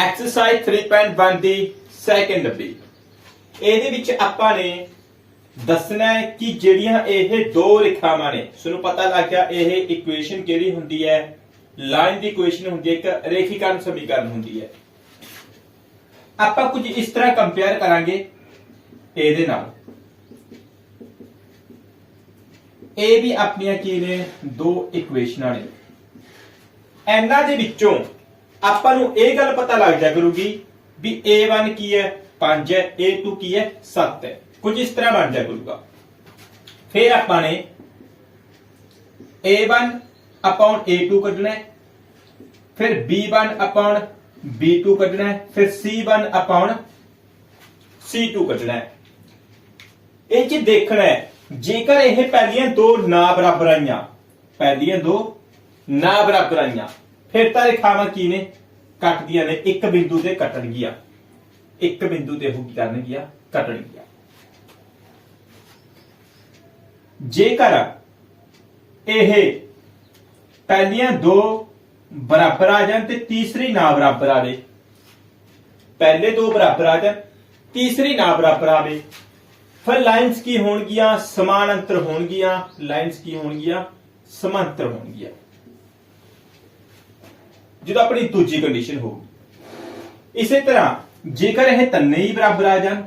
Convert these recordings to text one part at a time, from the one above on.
Exercise 3.1 ਦੀ second B ਇਹਦੇ ਵਿੱਚ ਆਪਾਂ ਨੇ ਦੱਸਣਾ ਹੈ ਕਿ ਜਿਹੜੀਆਂ ਇਹ ਦੋ ਰੇਖਾਵਾਂ ਨੇ, ਤੁਹਾਨੂੰ ਪਤਾ ਲੱਗ ਗਿਆ ਇਹ ਇਕੁਏਸ਼ਨ ਕਿਹੜੀ ਹੁੰਦੀ ਹੈ? ਲਾਈਨ ਦੀ ਇਕੁਏਸ਼ਨ ਹੁੰਦੀ ਹੈ, ਇੱਕ ਰੇਖੀਕਰਨ ਸਮੀਕਰਨ ਹੁੰਦੀ ਹੈ। ਆਪਾਂ ਕੁਝ ਇਸ ਤਰ੍ਹਾਂ ਕੰਪੇਅਰ ਕਰਾਂਗੇ ਇਹਦੇ ਨਾਲ। ਇਹ ਵੀ ਆਪਣੀਆਂ ਕੀ ਨੇ? ਦੋ ਇਕੁਏਸ਼ਨਾਂ ਨੇ। ਇਹਨਾਂ ਦੇ ਵਿੱਚੋਂ ਆਪਾਂ ਨੂੰ ਇਹ ਗੱਲ ਪਤਾ ਲੱਗ ਜਾ ਕਰੂਗੀ ਵੀ a1 ਕੀ ਹੈ 5 ਹੈ a2 ਕੀ ਹੈ 7 ਹੈ। ਕੁਝ ਇਸ ਤਰ੍ਹਾਂ ਬਣ ਜਾ ਕਰੂਗਾ। ਫਿਰ ਆਪਾਂ ਨੇ a1 ਅਪਨ a2 ਕੱਢਣਾ ਹੈ। ਫਿਰ b1 ਅਪਨ b2 ਕੱਢਣਾ ਹੈ। ਫਿਰ c1 ਅਪਨ c2 ਕੱਢਣਾ ਹੈ। ਇਹ ਚ ਦੇਖਣਾ ਹੈ, ਜੇਕਰ ਇਹ ਪਹਿਲੀਆਂ ਦੋ ਨਾ ਬਰਾਬਰ ਆਈਆਂ ਪਹਿਲੀਆਂ ਦੋ ਨਾ ਬਰਾਬਰ ਆਈਆਂ ਫਿਰ ਤਾਂ ਰੇਖਾਵਾਂ ਕੀ ਨੇ ਕੱਟਦੀਆਂ ਨੇ? ਇੱਕ ਬਿੰਦੂ ਤੇ ਕੱਟਣਗੀਆਂ ਇੱਕ ਬਿੰਦੂ ਤੇ ਉਹ ਕੀ ਕਰਨਗੀਆਂ ਕੱਟਣਗੀਆਂ ਜੇਕਰ ਇਹ ਪਹਿਲੀਆਂ ਦੋ ਬਰਾਬਰ ਆ ਜਾਣ ਤੇ ਤੀਸਰੀ ਨਾ ਬਰਾਬਰ ਆਵੇ, ਪਹਿਲੇ ਦੋ ਬਰਾਬਰ ਆ ਜਾਣ, ਤੀਸਰੀ ਨਾ ਬਰਾਬਰ ਆਵੇ, ਫਿਰ ਲਾਈਨਸ ਕੀ ਹੋਣਗੀਆਂ? ਸਮਾਨ ਅੰਤਰ ਹੋਣਗੀਆਂ। ਲਾਈਨਸ ਕੀ ਹੋਣਗੀਆਂ? ਸਮਾਂਤਰ ਹੋਣਗੀਆਂ। ਜਦੋਂ ਆਪਣੀ ਦੂਜੀ ਕੰਡੀਸ਼ਨ ਹੋਊਗੀ। ਇਸੇ ਤਰ੍ਹਾਂ ਜੇਕਰ ਇਹ ਤੰਨੇ ਹੀ ਬਰਾਬਰ ਆ ਜਾਣ,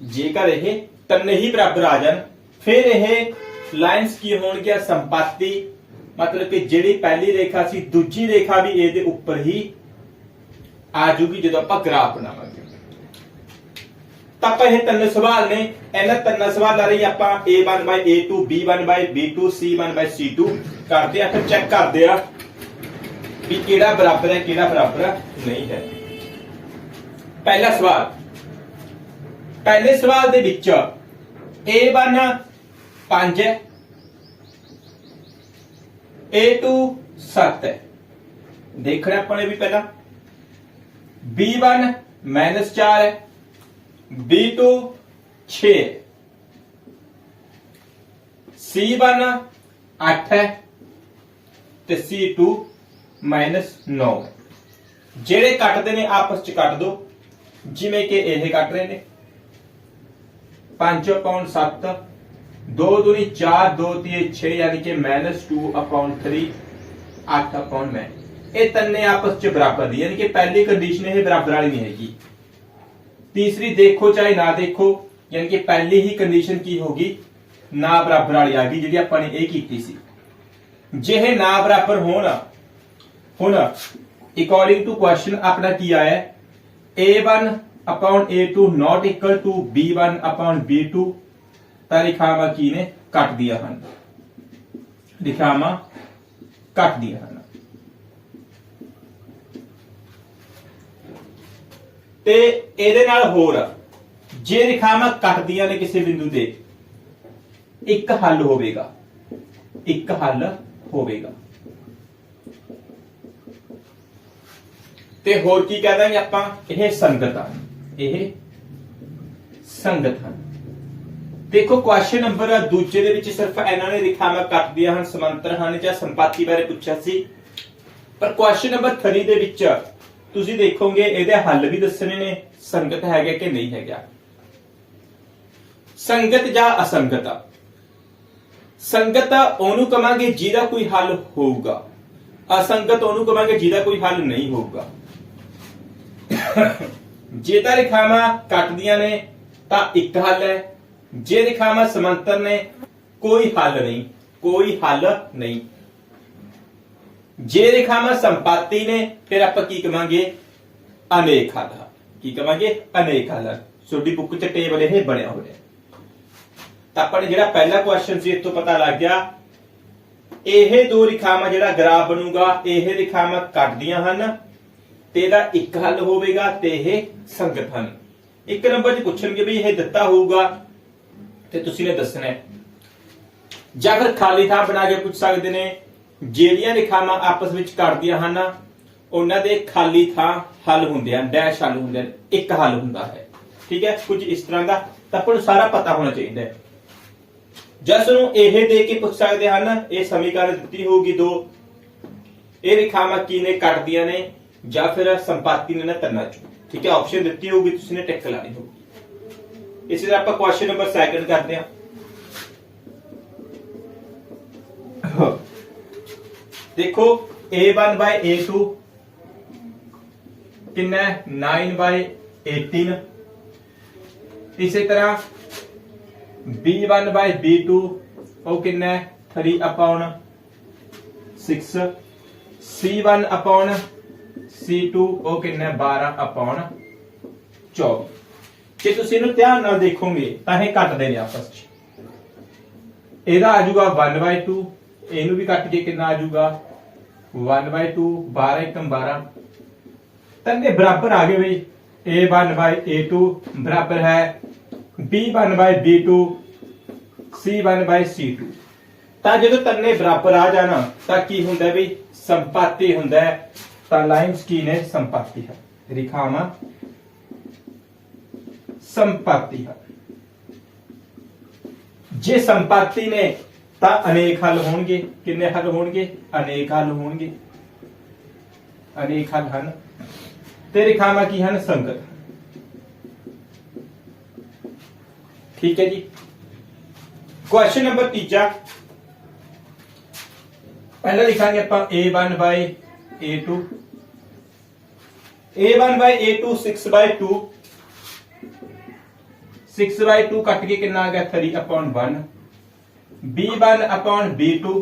ਜੇਕਰ ਇਹ ਤੰਨੇ ਹੀ ਬਰਾਬਰ ਆ ਜਾਣ, ਫਿਰ ਇਹ ਲਾਈਨਸ ਕੀ ਹੋਣਗੀਆਂ? ਸੰਪਾਤੀ, ਮਤਲਬ ਕਿ ਜਿਹੜੀ ਪਹਿਲੀ ਰੇਖਾ ਸੀ, ਦੂਜੀ ਰੇਖਾ ਵੀ ਇਹਦੇ ਉੱਪਰ ਹੀ ਆ ਜੂਗੀ ਜਦੋਂ ਆਪਾਂ ਗ੍ਰਾਫ ਬਣਾਵਾਂਗੇ। ਤਾਂ ਆਪਾਂ ਇਹ ਤਿੰਨ ਸਵਾਲ ਨੇ, ਇਹਨਾਂ ਤਿੰਨ ਸਵਾਲਾਂ ਲਈ ਆਪਾਂ a1 a2 b1 b2 c1 c2 ਕਰਦੇ ਆ, ਫਿਰ ਚੈੱਕ ਕਰਦੇ ਆ। ਵੀ ਕਿਹੜਾ ਬਰਾਬਰ ਹੈ, ਕਿਹੜਾ ਬਰਾਬਰ ਨਹੀਂ ਹੈ। ਪਹਿਲਾ ਸਵਾਲ। ਪਹਿਲੇ ਸਵਾਲ ਦੇ ਵਿੱਚ a1 5 ਹੈ। A2 7 ਹੈ। ਦੇਖਣਾ ਆਪਾਂ ਨੇ ਵੀ ਪਹਿਲਾਂ। B1 4 ਹੈ। B2 6 c1 8 ਹੈ। ਤੇ c2 9 ਜਿਹੜੇ ਕੱਟਦੇ ਨੇ, ਆਪਸ ਚ ਕੱਟ ਦੋ। ਜਿਵੇਂ ਕਿ ਇਹ ਕੱਟ ਰਹੇ ਨੇ। 5 ਅਪਾਉਣ 7 2 ਦੂਣੀ 4 2 ਤੀਏ 6 ਯਾਨੀ ਕਿ -2 ਅਪਾਉਣ 3 8 ਅਪਾਉਣ ਮੈਂ। ਇਹ ਤਿੰਨੇ ਆਪਸ ਚ ਬਰਾਬਰ ਦੀ ਯਾਨੀ ਕਿ ਪਹਿਲੀ ਕੰਡੀਸ਼ਨ ਇਹ ਬਰਾਬਰ ਵਾਲੀ ਨਹੀਂ ਹੈਗੀ। ਤੀਸਰੀ ਦੇਖੋ ਚਾਹੇ ਨਾ ਦੇਖੋ, ਯਾਨੀ ਕਿ ਪਹਿਲੀ ਹੀ ਕੰਡੀਸ਼ਨ ਕੀ ਹੋਗੀ ਨਾ ਬਰਾਬਰ ਵਾਲੀ ਆ ਗਈ, ਜਿਹੜੀ ਆਪਾਂ ਨੇ ਇਹ ਕੀਤੀ ਸੀ। ਜੇ ਇਹ ਨਾ ਬਰਾਬਰ ਹੋਣ ਹੁਣ ਅਕੋਰਡਿੰਗ ਟੂ ਕੁਐਸਚਨ ਆਪਣਾ ਕੀ ਆਇਆ? ਹੈ? a1 upon a2 not equal to b1 upon b2 ਤਾਂ ਰੇਖਾਵਾਂ ਕੀ ਨੇ? ਕੱਟਦੀਆਂ ਹਨ। ਲਿਖਾਵਾਂ ਕੱਟਦੀਆਂ ਹਨ। ਤੇ ਇਹਦੇ ਨਾਲ ਹੋਰ, ਜੇ ਰੇਖਾਵਾਂ ਕੱਟਦੀਆਂ ਨੇ ਕਿਸੇ ਬਿੰਦੂ ਤੇ, ਇੱਕ ਹੱਲ ਹੋਵੇਗਾ। ਇੱਕ ਹੱਲ ਹੋਵੇਗਾ। ਤੇ ਹੋਰ ਕੀ ਕਹਿ ਦਾਂਗੇ ਆਪਾਂ? ਇਹ ਸੰਗਤ। ਹਨ ਇਹ ਸੰਗਤ। ਹਨ ਦੇਖੋ ਕੁਐਸਚਨ ਨੰਬਰ ਦੂਜੇ ਦੇ ਵਿੱਚ ਸਿਰਫ ਇਹਨਾਂ ਨੇ ਰੇਖਾਵਾਂ ਕੱਟਦੀਆਂ ਹਨ, ਸਮਾਂਤਰ ਹਨ, ਜਾਂ ਸੰਪਾਤੀ ਬਾਰੇ ਪੁੱਛਿਆ ਸੀ। ਪਰ ਕੁਐਸਚਨ ਨੰਬਰ 3 ਦੇ ਵਿੱਚ ਤੁਸੀਂ ਦੇਖੋਗੇ, ਇਹਦੇ ਹੱਲ ਵੀ ਦੱਸਣੇ ਨੇ, ਸੰਗਤ ਹੈਗਾ ਕਿ ਨਹੀਂ ਹੈਗਾ। ਸੰਗਤ ਜਾਂ ਅਸੰਗਤ? ਸੰਗਤ ਉਹਨੂੰ ਕਵਾਂਗੇ ਜਿਹਦਾ ਕੋਈ ਹੱਲ ਹੋਊਗਾ। ਅਸੰਗਤ ਉਹਨੂੰ ਕਵਾਂਗੇ ਜਿਹਦਾ ਕੋਈ ਹੱਲ ਨਹੀਂ ਹੋਊਗਾ। ਜੇ ਤਾਂ ਰੇਖਾਵਾਂ ਕੱਟਦੀਆਂ ਨੇ, ਤਾਂ ਇੱਕ ਹੱਲ ਹੈ। ਜੇ ਰੇਖਾਵਾਂ ਸਮਾਂਤਰ ਨੇ, ਕੋਈ ਹੱਲ ਨਹੀਂ, ਕੋਈ ਹੱਲ ਨਹੀਂ। ਜੇ ਰੇਖਾਵਾਂ ਸੰਪਾਤੀ ਨੇ, ਫਿਰ ਆਪਾਂ ਕੀ ਕਵਾਂਗੇ? ਅਨੇਕ ਹੱਲ। ਕੀ ਕਵਾਂਗੇ? ਅਨੇਕ ਹੱਲ। ਤੁਹਾਡੀ ਬੁੱਕ ਚ ਟੇਬਲ ਇਹ ਬਣਿਆ ਹੋਇਆ ਤਾਂ ਆਪਾਂ ਨੇ ਜਿਹੜਾ ਪਹਿਲਾ ਕੁਐਸਚਨ ਸੀ ਇਸ ਪਤਾ ਲੱਗ ਗਿਆ। ਇਹ ਦੋ ਰੇਖਾਵਾਂ ਜਿਹੜਾ ਗ੍ਰਾਫ ਬਣੂਗਾ, ਇਹ ਰੇਖਾਵਾਂ ਕੱਟਦੀਆਂ ਹਨ। ਤੇ ਇਹਦਾ ਇੱਕ ਹੱਲ ਹੋਵੇਗਾ ਤੇ ਇਹ ਸੰਗਤ ਹਨ। ਇੱਕ ਨੰਬਰ 'ਚ ਪੁੱਛਣਗੇ ਵੀ ਇਹ ਦਿੱਤਾ ਹੋਊਗਾ ਤੇ ਤੁਸੀਂ ਨੇ ਦੱਸਣਾ ਹੈ। ਜਾਂ ਫਿਰ ਖਾਲੀ ਥਾਂ ਬਣਾ ਕੇ ਪੁੱਛ ਸਕਦੇ ਨੇ, ਜਿਹੜੀਆਂ ਰੇਖਾਵਾਂ ਆਪਸ ਵਿੱਚ ਕੱਟਦੀਆਂ ਹਨ, ਉਹਨਾਂ ਦੇ ਖਾਲੀ ਥਾਂ ਹੱਲ ਹੁੰਦੇ ਹਨ, ਡੈਸ਼ ਹੱਲ ਹੁੰਦੇ ਹਨ, ਇੱਕ ਹੱਲ ਹੁੰਦਾ ਹੈ। ਠੀਕ ਹੈ? ਕੁਝ ਇਸ ਤਰ੍ਹਾਂ ਦਾ ਤਾਂ ਆਪਾਂ ਨੂੰ ਸਾਰਾ ਪਤਾ ਹੋਣਾ ਚਾਹੀਦਾ ਹੈ। ਜਿਸ ਨੂੰ ਇਹ ਦੇ ਕੇ ਪੁੱਛ ਸਕਦੇ ਹਨ, ਇਹ ਸਮੀਕਰਨ ਦਿੱਤੀ ਹੋਊਗੀ ਦੋ। ਇਹ ਰੇਖਾਵਾਂ ਕੀ ਨੇ ਕੱਟਦੀਆਂ ਨੇ? ਜਾਂ ਫਿਰ ਸੰਪਾਤੀ ਨੇ ਨਾ ਤਿੰਨਾਂ ਚੋਂ ਠੀਕ ਹੈ ਆਪਸ਼ਨ ਦਿੱਤੀ ਹੋਊਗੀ, ਤੁਸੀਂ ਨੇ ਟਿਕ ਲਾਣੀ ਹੋਊਗੀ। ਇਸੇ ਤਰ੍ਹਾਂ ਆਪਾਂ ਕੁਐਸਚਨ ਨੰਬਰ ਸੈਕੰਡ ਕਰਦੇ ਹਾਂ। ਦੇਖੋ a1 a2 ਕਿੰਨਾ ਹੈ? 9 by 18 ਇਸੇ ਤਰ੍ਹਾਂ b1 by b2 ਉਹ ਕਿੰਨਾ ਹੈ? 3 upon 6 c1 upon c2 ਉਹ ਕਿੰਨਾ ਹੈ? 12 upon 24 ਜੇ ਤੁਸੀਂ ਇਹਨੂੰ ਧਿਆਨ ਨਾਲ ਦੇਖੋਗੇ, ਤਾਂ ਇਹ ਕੱਟਦੇ ਨੇ ਆਪਸ ਵਿੱਚ ਇਹਦਾ ਆ ਜਾਊਗਾ 1 by 2 ਇਹਨੂੰ ਵੀ ਕੱਟ ਕੇ ਕਿੰਨਾ ਆ ਜਾਊਗਾ? 1 by 2 12 ਇੱਕਮ 12 ਤੰਨੇ ਬਰਾਬਰ ਆ ਗਏ ਬਈ। A1 by a2 ਬਰਾਬਰ ਹੈ। B1 by b2 c1 by c2 ਤਾਂ ਜਦੋਂ ਤੰਨੇ ਬਰਾਬਰ ਆ ਜਾਣਾ, ਤਾਂ ਕੀ ਹੁੰਦਾ ਹੈ ਬਈ? ਸੰਪਾਤੀ ਹੁੰਦਾ ਤਾਂ ਲਾਈਨਸ ਕੀ ਨੇ? ਸੰਪਾਤੀ ਹੈ। ਰੇਖਾਵਾਂ ਸੰਪਾਤੀ ਹੈ। ਜੇ ਸੰਪਾਤੀ ਨੇ ਤਾਂ ਅਨੇਕ ਹੱਲ ਹੋਣਗੇ। ਕਿੰਨੇ ਹੱਲ ਹੋਣਗੇ? ਅਨੇਕ ਹੱਲ ਹੋਣਗੇ। ਅਨੇਕ ਹੱਲ ਹਨ। ਤੇ ਰੇਖਾਵਾਂ ਕੀ ਹਨ? ਸੰਗਤ। ਠੀਕ ਹੈ ਜੀ। ਕੁਐਸਚਨ ਨੰਬਰ ਤੀਜਾ। ਪਹਿਲਾਂ ਲਿਖਾਂਗੇ ਆਪਾਂ a1 by a2 a1 by a2 6 by 2 6 by 2 ਕੱਟ ਕੇ ਕਿੰਨਾ ਆ ਗਿਆ 3 upon 1 b1 upon b2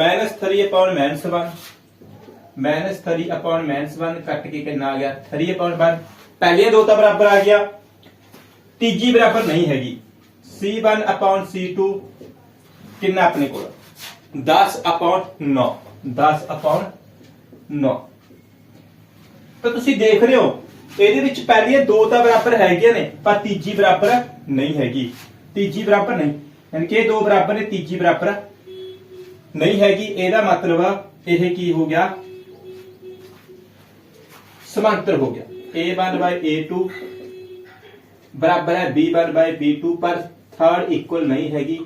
minus 3 upon minus 1 minus 3 upon minus 1 ਕੱਟ ਕੇ ਕਿੰਨਾ ਆ ਗਿਆ 3 upon 1 ਪਹਿਲੀਆਂ ਦੋ ਤਾਂ ਬਰਾਬਰ ਆ ਗਿਆ ਤੀਜੀ ਬਰਾਬਰ ਨਹੀਂ ਹੈਗੀ c1 upon c2 ਕਿੰਨਾ ਆਪਣੇ ਕੋਲ 10 upon 9 10 upon 9 ਤਾਂ ਤੁਸੀਂ ਦੇਖ ਰਹੇ ਹੋ, ਇਹਦੇ ਵਿੱਚ ਪਹਿਲੀਆਂ ਦੋ ਤਾਂ ਬਰਾਬਰ ਹੈਗੀਆਂ ਨੇ, ਪਰ ਤੀਜੀ ਬਰਾਬਰ ਨਹੀਂ ਹੈਗੀ। ਤੀਜੀ ਬਰਾਬਰ ਨਹੀਂ, ਯਾਨੀ ਕਿ ਇਹ ਦੋ ਬਰਾਬਰ ਨੇ, ਤੀਜੀ ਬਰਾਬਰ ਨਹੀਂ ਹੈਗੀ। ਇਹਦਾ ਮਤਲਬ ਇਹ ਕੀ ਹੋ ਗਿਆ? ਸਮਾਂਤਰ ਹੋ ਗਿਆ। A1 by a2 ਬਰਾਬਰ ਹੈ b1 by b2 ਪਰ ਥਰਡ ਇਕੁਅਲ ਨਹੀਂ ਹੈਗੀ।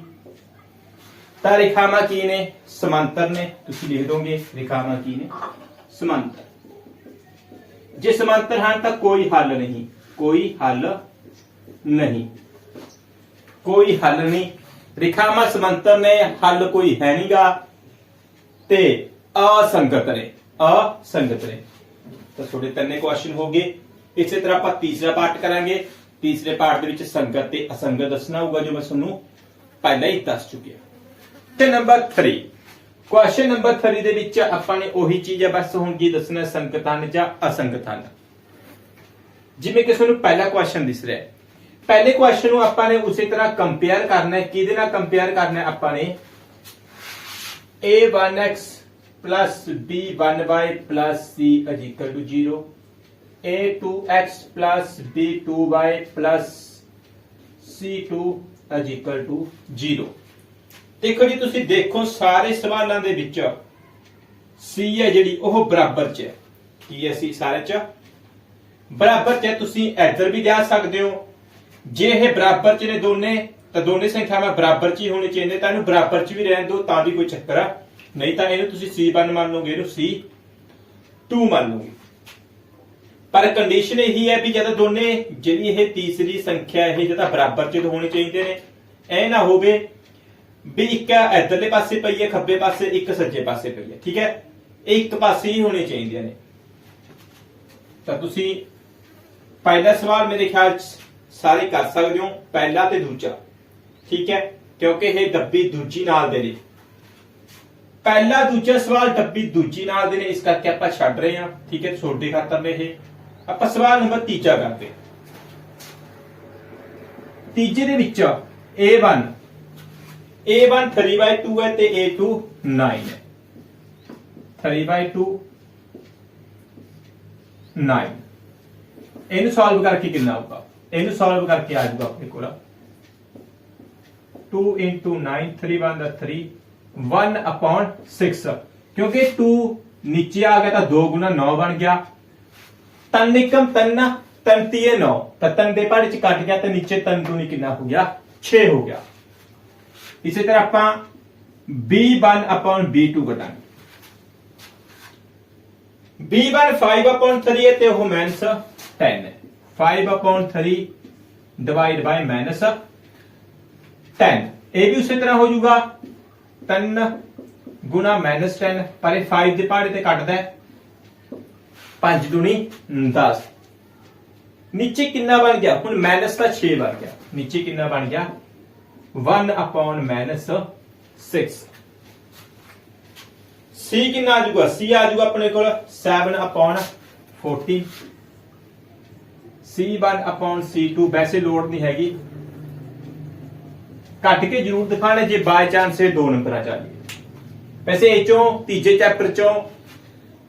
ਤਾਂ ਰੇਖਾਵਾਂ ਕੀ ਨੇ? ਸਮਾਂਤਰ ਨੇ। ਤੁਸੀਂ ਲਿਖ ਦੋਗੇ ਰੇਖਾਵਾਂ ਕੀ ਨੇ? ਸਮਾਂਤਰ। ਜੇ ਸਮਾਂਤਰ ਹਨ ਤਾਂ ਕੋਈ ਹੱਲ ਨਹੀਂ। ਕੋਈ ਹੱਲ ਨਹੀਂ। ਕੋਈ ਹੱਲ ਨਹੀਂ। ਰੇਖਾਵਾਂ ਸਮਾਂਤਰ ਨੇ, ਹੱਲ ਕੋਈ ਹੈ ਨਹੀਂਗਾ। ਤੇ ਅਸੰਗਤ ਨੇ। ਅਸੰਗਤ ਨੇ। ਤਾਂ ਤੁਹਾਡੇ ਤਿੰਨੇ ਕੁਐਸਚਨ ਹੋ ਗਏ। ਇਸੇ ਤਰ੍ਹਾਂ ਆਪਾਂ ਤੀਸਰਾ ਪਾਰਟ ਕਰਾਂਗੇ। ਤੀਸਰੇ ਪਾਰਟ ਦੇ ਵਿੱਚ ਸੰਗਤ ਤੇ ਅਸੰਗਤ ਦੱਸਣਾ ਹੋਊਗਾ, ਜੋ ਮੈਂ ਤੁਹਾਨੂੰ ਪਹਿਲਾਂ ਹੀ ਦੱਸ ਚੁੱਕਿਆ। ਤੇ ਨੰਬਰ 3 ਕੁਐਸਚਨ ਨੰਬਰ 3 ਦੇ ਵਿੱਚ ਆਪਾਂ ਨੇ ਉਹੀ ਚੀਜ਼ ਹੈ ਬਸ ਹੁਣ ਕੀ ਦੱਸਣਾ ਸੰਗਤ ਜਾਂ ਅਸੰਗਤ ਜਿਵੇਂ ਕਿ ਤੁਹਾਨੂੰ ਪਹਿਲਾ ਕੁਐਸਚਨ ਦਿਸ ਰਿਹਾ ਹੈ। ਪਹਿਲੇ ਕੁਐਸਚਨ ਨੂੰ ਆਪਾਂ ਨੇ ਉਸੇ ਤਰ੍ਹਾਂ ਕੰਪੇਅਰ ਕਰਨਾ ਹੈ। ਕਿਹਦੇ ਨਾਲ ਕੰਪੇਅਰ ਕਰਨਾ ਹੈ ਆਪਾਂ ਨੇ? A1x b1y c is equal to 0 a2x b2y c2 is equal to 0 ਦੇਖੋ ਜੀ, ਤੁਸੀਂ ਦੇਖੋ ਸਾਰੇ ਸਵਾਲਾਂ ਦੇ ਵਿੱਚ। C ਹੈ ਜਿਹੜੀ, ਉਹ ਬਰਾਬਰ ਚ ਹੈ। ਕੀ ਹੈ ਸੀ ਸਾਰੇ ਚ? ਬਰਾਬਰ ਚ ਤੁਸੀਂ ਇੱਧਰ ਵੀ ਜਾ ਸਕਦੇ ਹੋ। ਜੇ ਇਹ ਬਰਾਬਰ ਚ ਨੇ ਦੋਨੇ, ਤਾਂ ਦੋਨੇ ਸੰਖਿਆਵਾਂ ਬਰਾਬਰ ਚ ਹੀ ਹੋਣੇ ਚਾਹੀਦੀਆਂ ਤਾਂ ਇਹਨੂੰ ਬਰਾਬਰ ਚ ਵੀ ਰਹਿਣ ਦਿਓ, ਤਾਂ ਵੀ ਕੋਈ ਚੱਕਰ ਆ। ਨਹੀਂ ਤਾਂ ਇਹਨੂੰ ਤੁਸੀਂ C1 ਮੰਨ ਲਓਗੇ ਇਹਨੂੰ C2 ਮੰਨ ਲਓਗੇ ਪਰ ਕੰਡੀਸ਼ਨ ਇਹੀ ਹੈ ਵੀ ਜਦ ਦੋਨੇ, ਜਿਹੜੀ ਇਹ ਤੀਸਰੀ ਸੰਖਿਆ ਇਹ ਜਿਹਦਾ ਬਰਾਬਰ ਚ ਹੋਣੇ ਚਾਹੀਦੇ ਨੇ। ਇਹ ਨਾ ਹੋਵੇ ਵੀ ਇੱਕ ਇਧਰਲੇ ਪਾਸੇ ਪਈ ਹੈ ਖੱਬੇ ਪਾਸੇ, ਇੱਕ ਸੱਜੇ ਪਾਸੇ ਪਈ ਹੈ ਠੀਕ ਹੈ? ਇਹ ਇੱਕ ਪਾਸੇ ਹੀ ਹੋਣੇ ਚਾਹੀਦੇ ਨੇ। ਤਾਂ ਤੁਸੀਂ ਪਹਿਲਾ ਸਵਾਲ ਮੇਰੇ ਖਿਆਲ ਚ ਸਾਰੇ ਕਰ ਸਕਦੇ ਹੋ, ਪਹਿਲਾ ਤੇ ਦੂਜਾ, ਠੀਕ ਹੈ? ਕਿਉਂਕਿ ਇਹ ਡੱਬੀ ਦੂਜੀ ਨਾਲ ਦੇ ਨੇ। ਪਹਿਲਾ ਦੂਜਾ ਸਵਾਲ ਡੱਬੀ ਦੂਜੀ ਨਾਲ ਦੇ ਨੇ, ਇਸ ਕਰਕੇ ਆਪਾਂ ਛੱਡ ਰਹੇ ਹਾਂ, ਠੀਕ ਹੈ? ਛੋਟੇ ਖਾਤਰ ਨੇ ਇਹ। ਆਪਾਂ ਸਵਾਲ ਨੰਬਰ ਤੀਜਾ ਕਰਦੇ ਤੀਜੇ ਦੇ ਵਿੱਚ A1 A1 3 by 2 ਹੈ ਤੇ A2 9 ਹੈ। 3 by 2 9 ਇਹਨੂੰ ਸੋਲਵ ਕਰਕੇ ਕਿੰਨਾ ਆਊਗਾ? ਇਹਨੂੰ ਸੋਲਵ ਕਰਕੇ ਆ ਜਾਊਗਾ ਆਪਣੇ ਕੋਲ। 2 into 9 3 1 ਦਾ 3 1 upon 6 ਕਿਉਂਕਿ 2 ਨੀਚੇ ਆ ਗਿਆ ਤਾਂ 2 ਗੁਣਾ 9 ਬਣ ਗਿਆ। ਤਨ ਨਿਕਮ ਤਨ ਤੰਤੀਏ 9 ਤਾਂ ਤਨ ਦੇ ਪਹਾੜੇ ਚ ਕੱਟ ਗਿਆ ਤੇ ਨੀਚੇ ਤਨ ਦੂਣੀ ਕਿੰਨਾ ਹੋ ਗਿਆ? 6 ਹੋ ਗਿਆ। ਇਸੇ ਤਰ੍ਹਾਂ ਆਪਾਂ b1 upon b2 ਘਟਾਂਗੇ। B1 5 upon 3 ਹੈ ਤੇ ਉਹ ਮਾਈਨਸ 10 ਹੈ। 5 upon 3 ਡਿਵਾਈਡ ਬਾਈ ਮਾਈਨਸ 10 ਇਹ ਵੀ ਉਸੇ ਤਰ੍ਹਾਂ ਹੋ ਜਾਊਗਾ। 3 ਗੁਣਾ ਮਾਈਨਸ 10 ਪਰ ਇਹ 5 ਦੇ ਪਹਾੜੇ ਤੇ ਕੱਟਦਾ ਹੈ। 5 ਦੁਨੀ 10 ਨੀਚੇ ਕਿੰਨਾ ਬਣ ਗਿਆ? ਹੁਣ ਮਾਈਨਸ ਦਾ 6 ਬਣ ਗਿਆ। ਨੀਚੇ ਕਿੰਨਾ ਬਣ ਗਿਆ? 1 upon ਮਾਈਨਸ 6 C ਕਿੰਨਾ ਆ ਜਾਊਗਾ? C ਆ ਜਾਊਗਾ ਆਪਣੇ ਕੋਲ 7 upon 40 C1 upon C2 ਵੈਸੇ ਲੋਡ ਨਹੀਂ ਹੈਗੀ। ਕੱਟ ਕੇ ਜ਼ਰੂਰ ਦਿਖਾਣਾ ਜੇ ਬਾਈ ਚਾਂਸ ਇਹ ਦੋ ਨੰਬਰਾਂ ਚ ਆ ਜਾਏ। ਵੈਸੇ ਇਹ ਚੋਂ, ਤੀਜੇ ਚੈਪਟਰ ਚੋਂ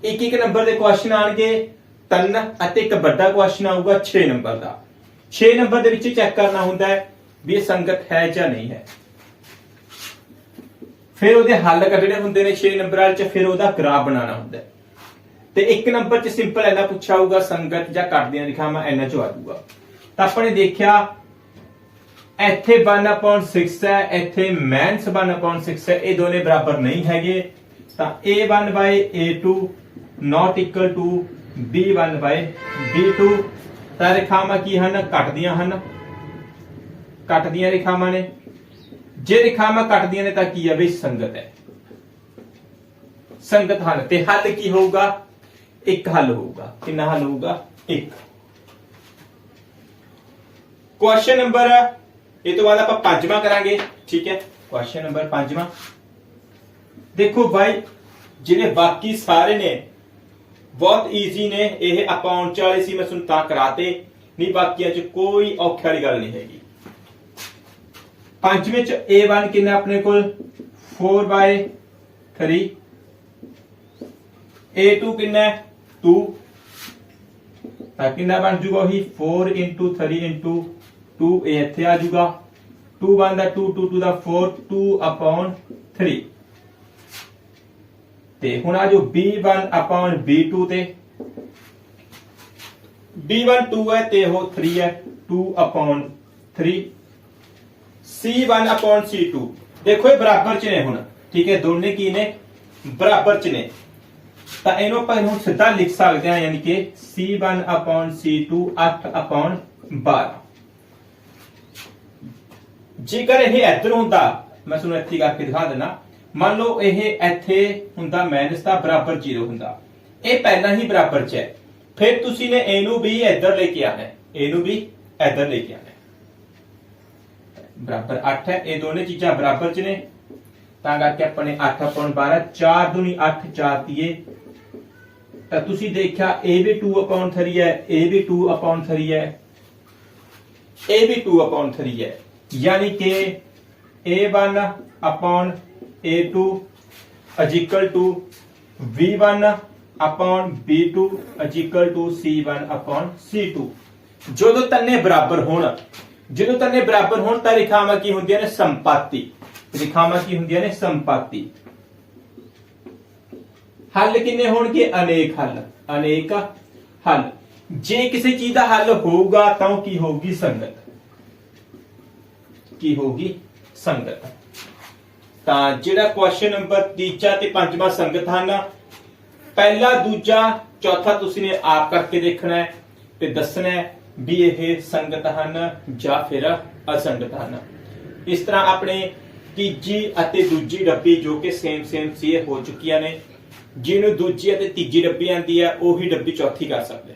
ਇੱਕ ਇੱਕ ਨੰਬਰ ਦੇ ਕੁਐਸਚਨ ਆਣਗੇ ਤਿੰਨ ਅਤੇ ਇੱਕ ਵੱਡਾ ਕੁਐਸਚਨ ਆਊਗਾ 6 ਨੰਬਰ ਦਾ। 6 ਨੰਬਰ ਦੇ ਵਿੱਚ ਚੈੱਕ ਕਰਨਾ ਹੁੰਦਾ ਹੈ। ਵੀ ਇਹ ਸੰਗਤ ਹੈ ਜਾਂ ਨਹੀਂ ਹੈ। ਫਿਰ ਉਹਦੇ ਹੱਲ ਕੱਢਣੇ ਹੁੰਦੇ ਨੇ 6 ਨੰਬਰ ਵਾਲੇ ਚ ਫਿਰ ਉਹਦਾ ਗ੍ਰਾਫ ਬਣਾਉਣਾ ਹੁੰਦਾ ਤੇ ਇੱਕ ਨੰਬਰ ਚ ਸਿੰਪਲ ਐਨਾ ਪੁੱਛਿਆ ਹੋਊਗਾ, ਸੰਗਤ ਜਾਂ ਕੱਟਦੀਆਂ ਦਿਖਾਵਾਂ ਇਹਨਾਂ ਚੋਂ ਆ ਜਾਊਗਾ। ਤਾਂ ਆਪਾਂ ਨੇ ਦੇਖਿਆ, ਇੱਥੇ 1/6 ਹੈ, ਇੱਥੇ ਮਾਈਨਸ 1/6 ਹੈ, ਇਹ ਦੋਨੇ ਬਰਾਬਰ ਨਹੀਂ ਹੈਗੇ। ਤਾਂ a1 a2 not equal to b1 b2 ਤਾਂ ਰੇਖਾਵਾਂ ਕੀ ਹਨ? ਕੱਟਦੀਆਂ ਹਨ। ਕੱਟਦੀਆਂ ਰੇਖਾਵਾਂ ਨੇ। ਜੇ ਰੇਖਾਵਾਂ ਕੱਟਦੀਆਂ ਨੇ ਤਾਂ ਕੀ ਹੈ ਬਈ ਸੰਗਤ ਹੈ। ਸੰਗਤ ਹਨ ਤੇ ਹੱਲ ਕੀ ਹੋਊਗਾ? ਇੱਕ ਹੱਲ ਹੋਊਗਾ। ਕਿੰਨਾ ਹੱਲ ਹੋਊਗਾ? ਇੱਕ। ਕੁਐਸਚਨ ਨੰਬਰ ਇਹ ਤੋਂ ਬਾਅਦ ਆਪਾਂ ਪੰਜਵਾਂ ਕਰਾਂਗੇ। ਠੀਕ ਹੈ? ਕੁਐਸਚਨ ਨੰਬਰ ਪੰਜਵਾਂ। ਦੇਖੋ ਭਾਈ ਜਿਹੜੇ ਬਾਕੀ ਸਾਰੇ ਨੇ, ਬਹੁਤ ਈਜ਼ੀ ਨੇ। ਇਹ ਅਕਾਊਂਟ ਚ ਵਾਲੇ ਸੀ, ਮੈਂ ਤੁਹਾਨੂੰ ਤਾਂ ਕਰਾਤੇ। ਨਹੀਂ, ਬਾਕੀਆਂ ਚ ਕੋਈ ਔਖੀ ਵਾਲੀ ਗੱਲ ਨਹੀਂ ਹੈਗੀ। ਪੰਜਵੇਂ ਚ a1 ਕਿੰਨਾ ਆਪਣੇ ਕੋਲ? 4/3 a2 ਕਿੰਨਾ ਹੈ? 2 ਤਾਂ ਕਿੰਨਾ ਬਣ ਜੂਗਾ ਉਹੀ? 4 3 2 ਇਹ ਇੱਥੇ ਆ ਜੂਗਾ। 2 1 ਦਾ 2 2 2 ਦਾ 4 2 ਅਪਨ 3 ਤੇ ਹੁਣ ਆ ਜੋ b1 ਅਪਨ b2 ਤੇ। B1 2 ਹੈ ਤੇ ਉਹ 3 ਹੈ। 2 ਅਪਨ 3 c1 ਅਪਨ c2 ਦੇਖੋ ਇਹ ਬਰਾਬਰ ਚ ਨੇ ਹੁਣ। ਠੀਕ ਹੈ, ਦੋਨੇ ਕੀ ਨੇ? ਬਰਾਬਰ ਚ ਨੇ। ਤਾਂ ਇਹਨੂੰ ਆਪਾਂ ਹੁਣ ਸਿੱਧਾ ਲਿਖ ਸਕਦੇ ਹਾਂ, ਯਾਨੀ ਕਿ c1 ਅਪਨ c2 8 ਅਪਨ 12 ਜੇਕਰ ਇਹ ਇੱਧਰ ਹੁੰਦਾ, ਮੈਂ ਤੁਹਾਨੂੰ ਇੱਥੇ ਕਰਕੇ ਦਿਖਾ ਦਿੰਦਾ। ਮੰਨ ਲਓ ਇਹ ਇੱਥੇ ਹੁੰਦਾ ਮਾਈਨਸ ਦਾ ਬਰਾਬਰ 0 ਹੁੰਦਾ। ਇਹ ਪਹਿਲਾਂ ਹੀ ਬਰਾਬਰ 'ਚ ਹੈ। ਫਿਰ ਤੁਸੀਂ ਨੇ ਇਹਨੂੰ ਵੀ ਇੱਧਰ ਲੈ ਕੇ ਆਣਾ ਇਹਨੂੰ ਵੀ ਇੱਧਰ ਲੈ ਕੇ ਆਣਾ ਬਰਾਬਰ 8 ਹੈ। ਇਹ ਦੋਨੇ ਚੀਜ਼ਾਂ ਬਰਾਬਰ 'ਚ ਨੇ। ਤਾਂ ਕਰਕੇ ਆਪਣੇ 8 ਅਪਨ 12 4 ਦੁਨੀ 8 4 ਤੀਏ। ਤਾਂ ਤੁਸੀਂ ਦੇਖਿਆ ਇਹ ਵੀ 2 ਅਪਨ 3 ਹੈ। ਇਹ ਵੀ 2 ਅਪਨ 3 ਹੈ। ਇਹ ਵੀ 2 ਅਪਨ 3 ਹੈ। ਯਾਨੀ ਕਿ a1 upon a2 is equal to v1 upon b2 is equal to c1 upon c2 ਜਦੋਂ ਤੰਨੇ ਬਰਾਬਰ ਹੋਣ ਜਦੋਂ ਤੰਨੇ ਬਰਾਬਰ ਹੋਣ ਤਾਂ ਰੇਖਾਵਾਂ ਕੀ ਹੁੰਦੀਆਂ ਨੇ ਸੰਪਾਤੀ। ਰੇਖਾਵਾਂ ਕੀ ਹੁੰਦੀਆਂ ਨੇ ਸੰਪਾਤੀ। ਹੱਲ ਕਿੰਨੇ ਹੋਣਗੇ? ਅਨੇਕ ਹੱਲ। ਅਨੇਕ ਹੱਲ। ਜੇ ਕਿਸੇ ਚੀਜ਼ ਦਾ ਹੱਲ ਹੋਊਗਾ ਤਾਂ ਉਹ ਕੀ ਹੋਊਗੀ ਸੰਗਤ? ਕੀ ਹੋਊਗੀ? ਸੰਗਤ। ਤਾਂ ਜਿਹੜਾ ਕੁਐਸਚਨ ਨੰਬਰ ਤੀਜਾ ਤੇ ਪੰਜਵਾਂ ਸੰਗਤ ਹਨ, ਪਹਿਲਾ, ਦੂਜਾ, ਚੌਥਾ ਤੁਸੀਂ ਨੇ ਆਪ ਕਰਕੇ ਦੇਖਣਾ ਹੈ ਤੇ ਦੱਸਣਾ ਹੈ। ਵੀ ਇਹ ਸੰਗਤ ਹਨ ਜਾਂ ਫਿਰ ਅਸੰਗਤ ਹਨ। ਇਸ ਤਰ੍ਹਾਂ ਆਪਣੇ ਤੀਜੀ ਅਤੇ ਦੂਜੀ ਡੱਬੀ ਜੋ ਕਿ ਸੇਮ ਸੇਮ ਸੀ, ਇਹ ਹੋ ਚੁੱਕੀਆਂ ਨੇ। ਜਿਹਨੂੰ ਦੂਜੀ ਅਤੇ ਤੀਜੀ ਡੱਬੀ ਆਂਦੀ ਹੈ, ਉਹੀ ਡੱਬੀ ਚੌਥੀ ਕਰ ਸਕਦੇ।